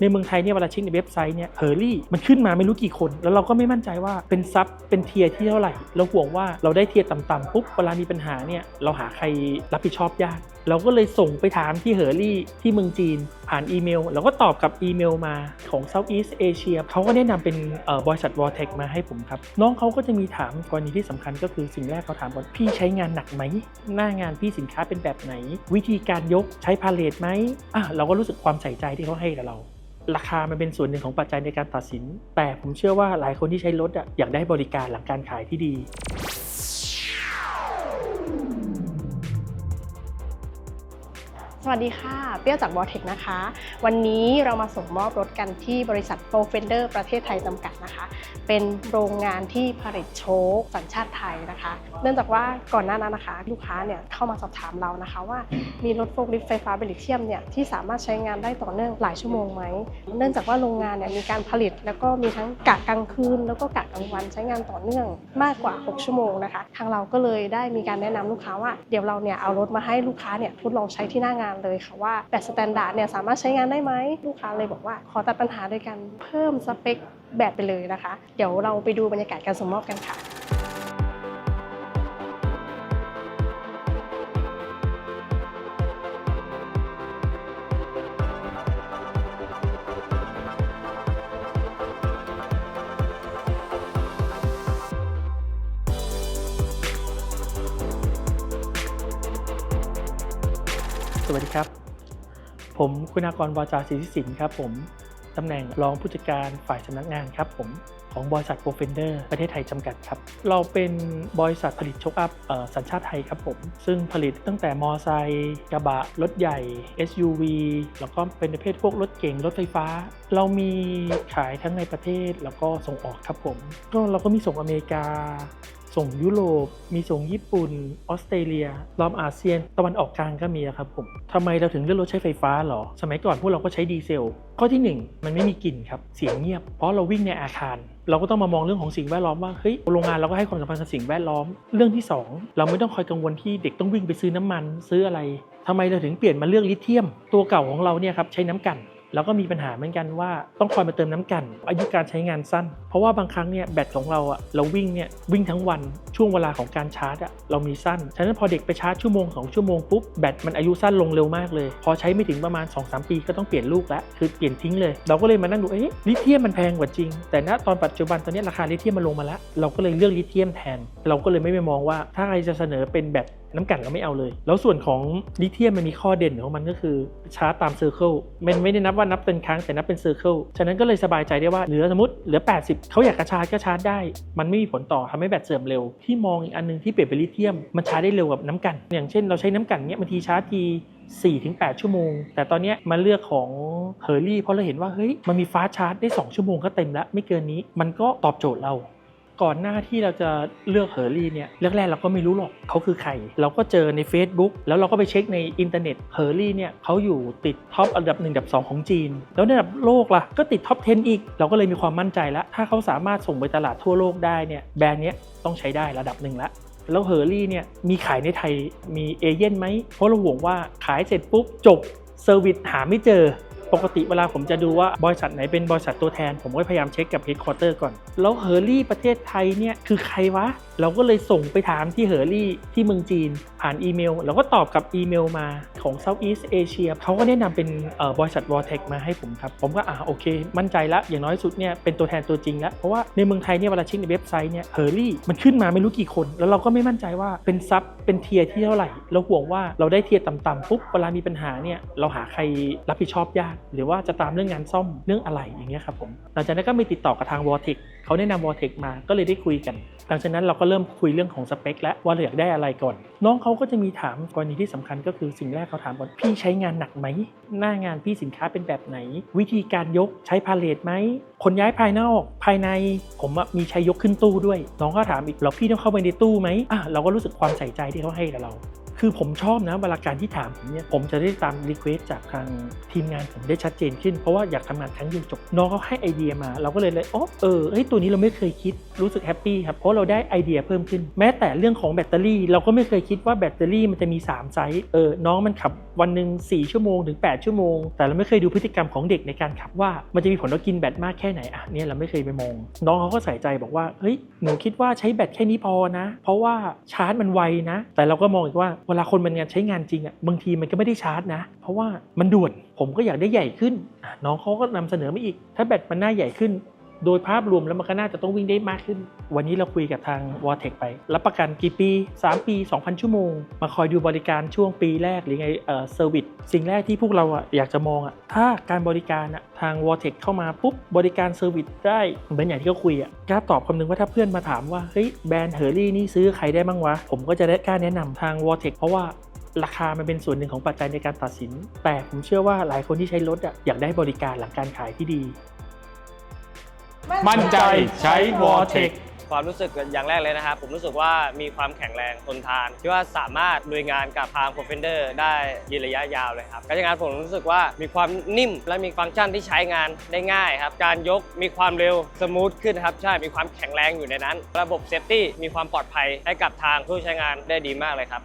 ในเมืองไทยเนี่ยเวลาเช็คในเว็บไซต์เนี่ยเฮอร์รี่มันขึ้นมาไม่รู้กี่คน แล้วเราก็ไม่มั่นใจว่าเป็นซับเป็นเทียที่เท่าไหร่ เราห่วงว่าเราได้เทียต่ำๆปุ๊บเวลามีปัญหาเนี่ยเราหาใครรับผิดชอบยาก เราก็เลยส่งไปถามที่เฮอร์รี่ที่เมืองจีน ผ่านอีเมลแล้วก็ตอบกับอีเมลมาของ Southeast Asia เขาก็แนะนำเป็นบริษัท v o r t e c มาให้ผมครับ น้องเขาก็จะมีถามกรณีที่สำคัญก็คือสิ่งแรกเขาถามก่อนพี่ใช้งานหนักไหมหน้างานพี่สินค้าเป็นแบบไหน วิธีการยกใช้พาเลทไหมอะเราก็รู้สึกความใส่ใจที่เขาให้กับเรา ราคามันเป็นส่วนหนึ่งของปัจจัยในการตัดสิน แต่ผมเชื่อว่าหลายคนที่ใช้รถอะอยากได้บริการหลังการขายที่ดี สวัสดีค่ะ เปี้ยวจากบอเทคนะคะ วันนี้เรามาส่งมอบรถกันที่บริษัทโปรเฟนเดอร์ประเทศไทยจำกัดนะคะ เป็นโรงงานที่ผลิตโชคสัญชาติไทยนะคะ เนื่องจากว่าก่อนหน้านั้นนะคะ ลูกค้าเนี่ยเข้ามาสอบถามเรานะคะว่ามีรถโฟล์คลิฟต์ไฟฟ้าเบลิเทียมเนี่ยที่สามารถใช้งานได้ต่อเนื่องหลายชั่วโมงไหม เนื่องจากว่าโรงงานเนี่ยมีการผลิต แล้วก็มีทั้งกะกลางคืน แล้วก็กะกลางวันใช้งานต่อเนื่องมากกว่า 6 ชั่วโมงนะคะ ทางเราก็เลยได้มีการแนะนำลูกค้าว่าเดี๋ยวเราเนี่ยเอารถมาให้ลูกค้าเนี่ยทดลองใช้ที่หน้างานเลยค่ะว่าแบตสแตนดาร์ดเนี่ยสามารถใช้งานได้ไหมลูกค้าเลยบอกว่าขอตัดปัญหาโดยการเพิ่มสเปคแบตไปเลยนะคะ เดี๋ยวเราไปดูบรรยากาศการส่งมอบกันค่ะ สวัสดีครับ ผมคุณากรวาจาศรีสินครับผมตำแหน่งรองผู้จัดการฝ่ายสำนักงานครับผมของบริษัทโปรเฟนเดอร์ประเทศไทยจำกัดครับ เราเป็นบริษัทผลิตโชคอัพสัญชาติไทยครับผม ซึ่งผลิตตั้งแต่มอไซค์กระบะ รถใหญ่ SUV แล้วก็เป็นประเภทพวกรถเก๋งรถไฟฟ้า เรามีขายทั้งในประเทศแล้วก็ส่งออกครับผมก็เราก็มีส่งอเมริกา ส่งยุโรป มีส่งญี่ปุ่น ออสเตรเลีย รอบอาเซียน ตะวันออกกลางก็มีครับผมทำไมเราถึงเลือกรถใช้ไฟฟ้าหรอ สมัยก่อนพวกเราก็ใช้ดีเซล ข้อที่ 1 มันไม่มีกลิ่นครับ เสียงเงียบ เพราะเราวิ่งในอาคาร เราก็ต้องมามองเรื่องของสิ่งแวดล้อมว่า เฮ้ย โรงงานเราก็ให้ความสำคัญกับสิ่งแวดล้อม เรื่องที่ 2 เราไม่ต้องคอยกังวลที่เด็กต้องวิ่งไปซื้อน้ำมัน ซื้ออะไรทำไมเราถึงเปลี่ยนมาเลือกลิเธียม ตัวเก่าของเราเนี่ยครับใช้น้ำกัน แล้วก็มีปัญหาเหมือนกันว่าต้องคอยมาเติมน้ำกัน อายุการใช้งานสั้น เพราะว่าบางครั้งเนี่ยแบตของเราอะเราวิ่งเนี่ยวิ่งทั้งวันช่วงเวลาของการชาร์จอะเรามีสั้น ฉะนั้นพอเด็กไปชาร์จชั่วโมงสองชั่วโมงปุ๊บแบตมันอายุสั้นลงเร็วมากเลย พอใช้ไม่ถึงประมาณ 2-3 ปีก็ต้องเปลี่ยนลูกแล้วคือเปลี่ยนทิ้งเลย เราก็เลยมานั่งดูเอ๊ะลิเธียมมันแพงกว่าจริง แต่ณตอนปัจจุบันตอนนี้ราคาลิเธียมมันลงมาแล้ว เราก็เลยเลือกลิเธียมแทน เราก็เลยไม่ไปมองว่าถ้าใครจะเสนอเป็นแบตน้ำกันเราไม่เอาเลย แล้วส่วนของลิเธียมมันมีข้อเด่นของมันก็คือชาร์จตามเซอร์เคิลมันไม่ได้นับว่านับเป็นครั้งแต่นับเป็นเซอร์เคิลฉะนั้นก็เลยสบายใจได้ว่าเหลือสมมติเหลือ 80 เขาอยากกระชาร์จก็ชาร์จได้ มันไม่มีผลต่อทำให้แบตเสื่อมเร็ว ที่มองอีกอันหนึงที่เปลี่ยนเป็นลิเธียมมันชาร์จได้เร็วกับน้ำกัน อย่างเช่นเราใช้น้ำกันเนี้ยบางทีชาร์จที4-8 ชั่วโมง แต่ตอนเนี้ยมาเลือกของเฮอร์รี่เพราะเราเห็นว่าเฮ้ยมันมีฟ้าชาร์จได้ 2 ชั่วโมงก็เต็มแล้ว ไม่เกินนี้มันก็ตอบโจทย์เรา ก่อนหน้าที่เราจะเลือกเฮอร์รี่เนี่ยแรกๆเราก็ไม่รู้หรอกเขาคือใคร เราก็เจอใน Facebook แล้วเราก็ไปเช็คในอินเทอร์เน็ตเฮอร์รี่เนี่ยเขาอยู่ติดท็อปอันดับ1อันดับ 2 ของจีน แล้วในระดับโลกล่ะก็ติดท็อป 10 อีก เราก็เลยมีความมั่นใจแล้ว ถ้าเขาสามารถส่งไปตลาดทั่วโลกได้เนี่ยแบรนด์เนี้ยต้องใช้ได้ระดับหนึ่งละแล้วเฮอร์รี่เนี่ยมีขายในไทยมีเอเย่นไหมเพราะเราห่วงว่าขายเสร็จปุ๊บจบเซอร์วิสหาไม่เจอ ปกติเวลาผมจะดูว่าบริษัทไหนเป็นบริษัทตัวแทน ผมก็พยายามเช็คกับเฮดค q u เตอร์ก่อน แล้วเฮอร์รี่ประเทศไทยเนี่ยคือใครวะ เราก็เลยส่งไปถามที่เฮอร์รี่ที่เมืองจีน ผ่านอีเมลแล้วก็ตอบกับอีเมลมาของ Southeast Asia เขาก็แนะนำเป็นบริษัท v o r t e c มาให้ผมครับ ผมก็อ่าโอเค มั่นใจแล้วอย่างน้อยสุดเนี่ยเป็นตัวแทนตัวจริงแล้วเพราะว่าในเมืองไทยเนี่ยเวลาเช็คในเว็บไซต์เนี่ยเฮอร์รี่มันขึ้นมาไม่รู้กี่คน แล้วเราก็ไม่มั่นใจว่าเป็นซับเป็นเทียที่เท่าไหร่เราห่วงว่าเราได้เทียต่ำๆปุ๊บเวลามีปัญหาเนี่ยเราหาใครรับผิดชอบยากหรือว่าจะตามเรื่องงานซ่อมเรื่องอะไรอย่างเงี้ยครับผมหลังจากนั้นก็มีติดต่อกับทาง v o r t e c เขาแนะนำ v o r t e c มาก็เลยได้คุยกัน หลังจากนั้นเราก็เริ่มคุยเรื่องของสเปค แล้วว่าเราอยากได้อะไรก่อน น้องเขาก็จะมีถามกรณีที่สำคัญก็คือสิ่งแรกเขาถามก่อนพี่ใช้งานหนักไหมหน้างานพี่สินค้าเป็นแบบไหน วิธีการยกใช้พาเลทไหมขนย้ายภายนอกภายในผมมีใช้ยกขึ้นตู้ด้วย น้องก็ถามอีกแล้วพี่ต้องเข้าไปในตู้ไหมอะเราก็รู้สึกความใส่ใจที่เขาให้กับเรา คือผมชอบนะเวลาการที่ถามผมเนี่ยผมจะได้ตามรีเควสจากทางทีมงานผมได้ชัดเจนขึ้นเพราะว่าอยากทำงานครั้งเดียวจบน้องเขาให้ไอเดียมา เราก็เลยเลยอ๋อเออเฮ้ยตัวนี้เราไม่เคยคิดรู้สึกแฮปปี้ครับเพราะเราได้ไอเดียเพิ่มขึ้น แม้แต่เรื่องของแบตเตอรี่ เราก็ไม่เคยคิดว่าแบตเตอรี่มันจะมี 3 ไซส์เออน้องมันขับวันหนึ่ง4 ชั่วโมงถึง 8 ชั่วโมง แต่เราไม่เคยดูพฤติกรรมของเด็กในการขับว่ามันจะมีผลต่อกินแบตมากแค่ไหนอะเนี่ยเราไม่เคยไปมอง น้องเขาก็ใส่ใจบอกว่าเฮ้ยหนูคิดว่าใช้แบตแค่นี้พอนะ เพราะว่าชาร์จมันไวนะ แต่เราก็มองอีกว่าเวลาคนมันงานใช้งานจริงอะบางทีมันก็ไม่ได้ชาร์จนะ เพราะว่ามันด่วนผมก็อยากได้ใหญ่ขึ้น น้องเขาก็นำเสนอมาอีก ถ้าแบตมันหน้าใหญ่ขึ้น โดยภาพรวมแล้วมันก็น่าจะต้องวิ่งได้มากขึ้น วันนี้เราคุยกับทาง w a r t e c ไป รับประกันกี่ปี 3 ปี 2,000 ชั่วโมง มาคอยดูบริการช่วงปีแรกหรือไงเอ่อเซอร์วิสสิ่งแรกที่พวกเราอะอยากจะมองอะถ้าการบริการอะทาง w a r t e c เข้ามาปุ๊บบริการเซอร์วิสได้เหมือนอย่างที่เขาคุยอะกล้าตอบคำนึงว่าถ้าเพื่อนมาถามว่าเฮ้ยแบรนด์เฮอร์รี่นี่ซื้อใครได้บ้างวะผมก็จะได้กล้าแนะนำทาง w a r t e c เพราะว่าราคามันเป็นส่วนหนึ่งของปัจจัยในการตัดสิน แต่ผมเชื่อว่าหลายคนที่ใช้รถอะอยากได้บริการหลังการขายที่ดี มั่นใจใช้ Vortex ความรู้สึกอย่างแรกเลยนะครับผมรู้สึกว่ามีความแข็งแรงทนทานที่ว่าสามารถลุยงานกับทาง p r o f e n d e r ได้ยืนระยะยาวเลยครับการใช้งานผมรู้สึกว่ามีความนิ่ม และมีฟังก์ชันที่ใช้งานได้ง่ายครับการยกมีความเร็วสมูทขึ้นครับใช่มีความแข็งแรงอยู่ในนั้น ระบบเซฟตี้มีความปลอดภัยให้กับทางผู้ใช้งานได้ดีมากเลยครับ